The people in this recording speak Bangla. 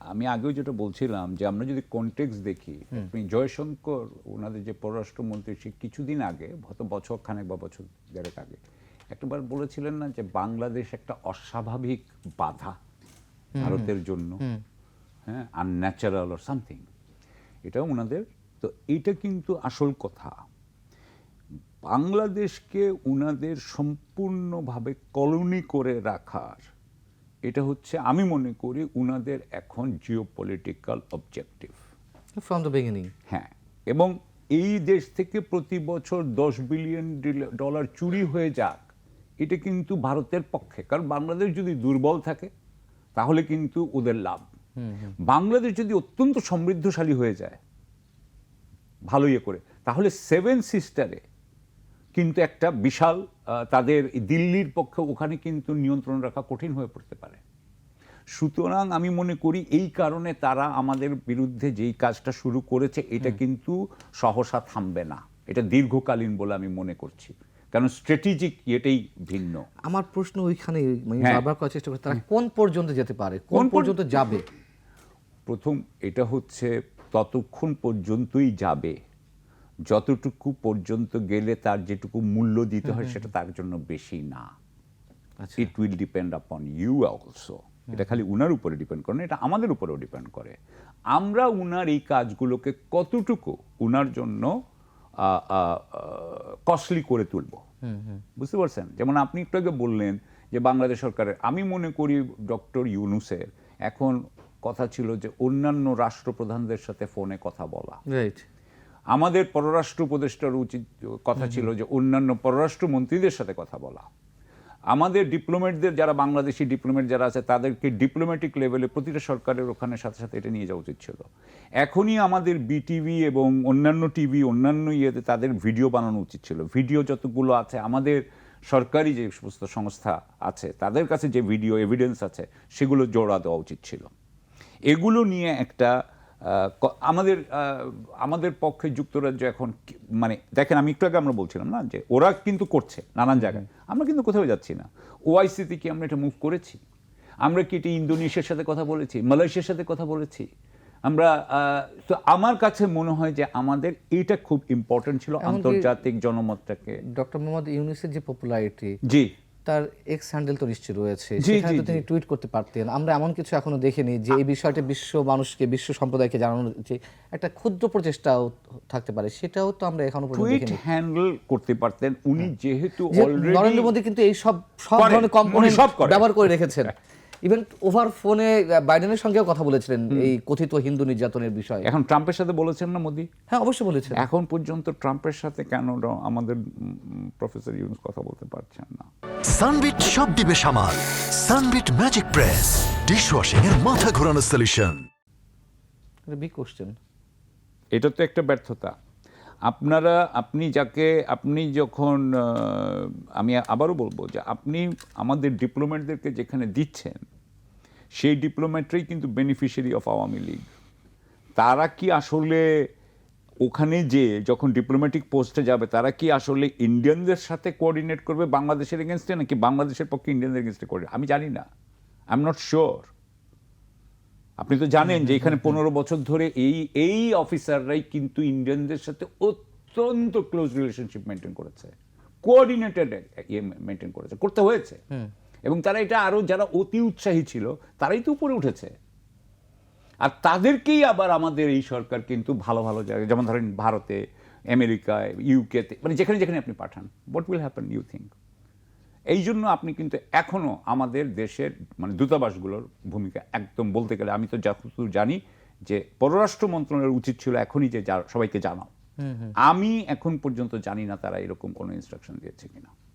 আমি আগেও যেটা বলছিলাম যে আমরা যদি কন্টেক্স দেখি আপনি জয়শঙ্কর ওনাদের যে পররাষ্ট্রমন্ত্রী সে কিছুদিন আগে হয়তো বছর খানেক বা বছর দেড়েক আগে একটাবার বলেছিলেন না যে বাংলাদেশ একটা অস্বাভাবিক বাধা ভারতের জন্য হ্যাঁ আনন্যাচারাল অর সামথিং এটা ওনাদের তো এটা কিন্তু আসল কথা। বাংলাদেশকে উনাদের সম্পূর্ণভাবে কলোনি করে রাখার এটা হচ্ছে আমি মনে করি উনাদের এখন geopolitical objective from the beginning হ্যাঁ এবং এই দেশ থেকে প্রতি বছর দশ বিলিয়ন ডলার চুরি হয়ে যাক এটা কিন্তু ভারতের পক্ষে। কারণ বাংলাদেশ যদি দুর্বল থাকে তাহলে কিন্তু ওদের লাভ। বাংলাদেশ যদি অত্যন্ত সমৃদ্ধশালী হয়ে যায় ভালো ইয়ে করে তাহলে সেভেন সিস্টারে কিন্তু একটা বিশাল তাদের দিল্লির পক্ষে ওখানে কিন্তু নিয়ন্ত্রণ রাখা কঠিন হয়ে পড়তে পারে। সুতরাং আমি মনে করি এই কারণে তারা আমাদের বিরুদ্ধে যেই কাজটা শুরু করেছে এটা কিন্তু সহসা থামবে না। এটা দীর্ঘকালীন বলে আমি মনে করছি। কারণ স্ট্র্যাটেজিক এটাই ভিন্ন। আমার প্রশ্ন ওইখানে মানে হ্যাঁ। বারবার করার চেষ্টা করছি তারা কোন পর্যন্ত যেতে পারে? কোন পর্যন্ত যাবে? প্রথম এটা হচ্ছে ততক্ষণ পর্যন্তই যাবে। যতটুকু পর্যন্ত গেলে তার যেটুকু মূল্য দিতে হয় সেটা তার জন্য বেশি না। It will depend upon you also এটা খালি উনার উপরে ডিপেন্ড করে না এটা আমাদের উপরেও ডিপেন্ড করে। আমরা উনার এই কাজগুলোকে কতটুকু উনার জন্য কস্টলি করে তুলব। বুঝতে পারছেন? যেমন আপনি একটু আগে বললেন যে বাংলাদেশ সরকারের আমি মনে করি ডক্টর ইউনুসের এখন কথা ছিল যে অন্যান্য রাষ্ট্রপ্রধানদের সাথে ফোনে কথা বলা। রাইট আমাদের পররাষ্ট্র উপদেষ্টার উচিত কথা ছিল যে অন্যান্য পররাষ্ট্র মন্ত্রীদের সাথে কথা বলা। আমাদের ডিপ্লোমেটদের যারা বাংলাদেশি ডিপ্লোমেট যারা আছে তাদেরকে ডিপ্লোম্যাটিক লেভেলে প্রতিটা সরকারের ওখানে সাথে সাথে এটা নিয়ে যাওয়া উচিত ছিল। এখনই আমাদের বিটিভি এবং অন্যান্য টিভি অন্যান্য ইয়েতে তাদের ভিডিও বানানো উচিত ছিল। ভিডিও যতগুলো আছে আমাদের সরকারি যে সমস্ত সংস্থা আছে তাদের কাছে যে ভিডিও এভিডেন্স আছে সেগুলো জোড়া দেওয়া উচিত ছিল। এগুলো নিয়ে একটা আমাদের আমাদের পক্ষে যুক্তরাজ্য এখন মানে দেখেন আমি একটু আগে আমরা বলছিলাম না যে ওরা কিন্তু করছে নানান জায়গায়। আমরা কিন্তু কোথাও যাচ্ছি না। ওআইসিতে কি আমরা এটা মুভ করেছি। আমরা কি এটা ইন্দোনেশিয়ার সাথে কথা বলেছি? মালয়েশিয়ার সাথে কথা বলেছি? আমরা তো আমার কাছে মনে হয় যে আমাদের এটা খুব ইম্পর্টেন্ট ছিল আন্তর্জাতিক জনমতটাকে। ডক্টর মোহাম্মদ ইউনুসের যে পপুলারিটি জি। তার এক্স হ্যান্ডেল তো নিশ্চয়ই রয়েছে। সেখানে তো তিনি টুইট করতে পারতেন। আমরা এমন কিছু এখনও দেখিনি যে এই বিষয়টা বিশ্ব মানুষকে বিশ্ব সম্প্রদায়কে জানানোর যে একটা ক্ষুদ্র প্রচেষ্টাও থাকতে পারে। সেটাও তো আমরা এখনও পর্যন্ত টুইট দেখিনি। হ্যান্ডেল করতে পারতেন। উনি যেহেতু অলরেডি নরেন্দ্র মোদী কিন্তু এই সব সব ধরনের কম্পোনেন্ট ব্যবহার করে রেখেছেন। ইভেন ওভার ফোনে বাইডেনের সঙ্গেও কথা বলেছিলেন এই কথিত হিন্দু নির্যাতনের বিষয়ে। এখন ট্রাম্পের সাথে বলেছেন না মোদি? হ্যাঁ অবশ্যই বলেছেন। এখন পর্যন্ত ট্রাম্পের সাথে কেন আমাদের প্রফেসর ইউনুস কথা বলতে পারছেন না? সানবিট সব দিবে সামাল। সানবিট ম্যাজিক প্রেস ডিশওয়াশিং এর মাথা ঘোরানো সলিউশন বিগ কোশ্চেন এটা তো একটা ব্যর্থতা। আপনারা, আপনি যাকে, আপনি যখন আমি আবারও বলব যে আপনি আমাদের ডিপ্লোমেটদেরকে যেখানে দিচ্ছেন, সেই ডিপ্লোমেটরাই কিন্তু বেনিফিশিয়ারি অফ আওয়ামী লীগ। তারা কি আসলে ওখানে যে যখন ডিপ্লোম্যাটিক পোস্টে যাবে, তারা কি আসলে ইন্ডিয়ানদের সাথে কোঅর্ডিনেট করবে বাংলাদেশের এগেনস্টে নাকি বাংলাদেশের পক্ষে ইন্ডিয়ানদের এগেনস্টে করবে আমি জানি না। আই এম নট শিওর আপনি তো জানেন যে এখানে পনেরো বছর ধরে এই এই অফিসাররাই কিন্তু ইন্ডিয়ানদের সাথে অত্যন্ত ক্লোজ রিলেশনশিপ মেনটেন করেছে। কোঅর্ডিনেটেড ইয়ে মেনটেন করেছে। করতে হয়েছে। এবং তারা এটা আরও যারা অতি উৎসাহী ছিল তারাই তো উপরে উঠেছে। আর তাদেরকেই আবার আমাদের এই সরকার কিন্তু ভালো ভালো জায়গায় যেমন ধরেন ভারতে আমেরিকায় ইউকেতে মানে যেখানে যেখানে আপনি পাঠান what will happen you think এই জন্য আপনি কিন্তু এখনও আমাদের দেশের মানে দূতাবাসগুলোর ভূমিকা একদম বলতে গেলে আমি তো যতদূর জানি যে পররাষ্ট্র মন্ত্রণালয়ের উচিত ছিল এখনই যে যা- সবাইকে জানাও। আমি এখন পর্যন্ত জানি না তারা এরকম কোনো ইনস্ট্রাকশন দিয়েছে কিনা।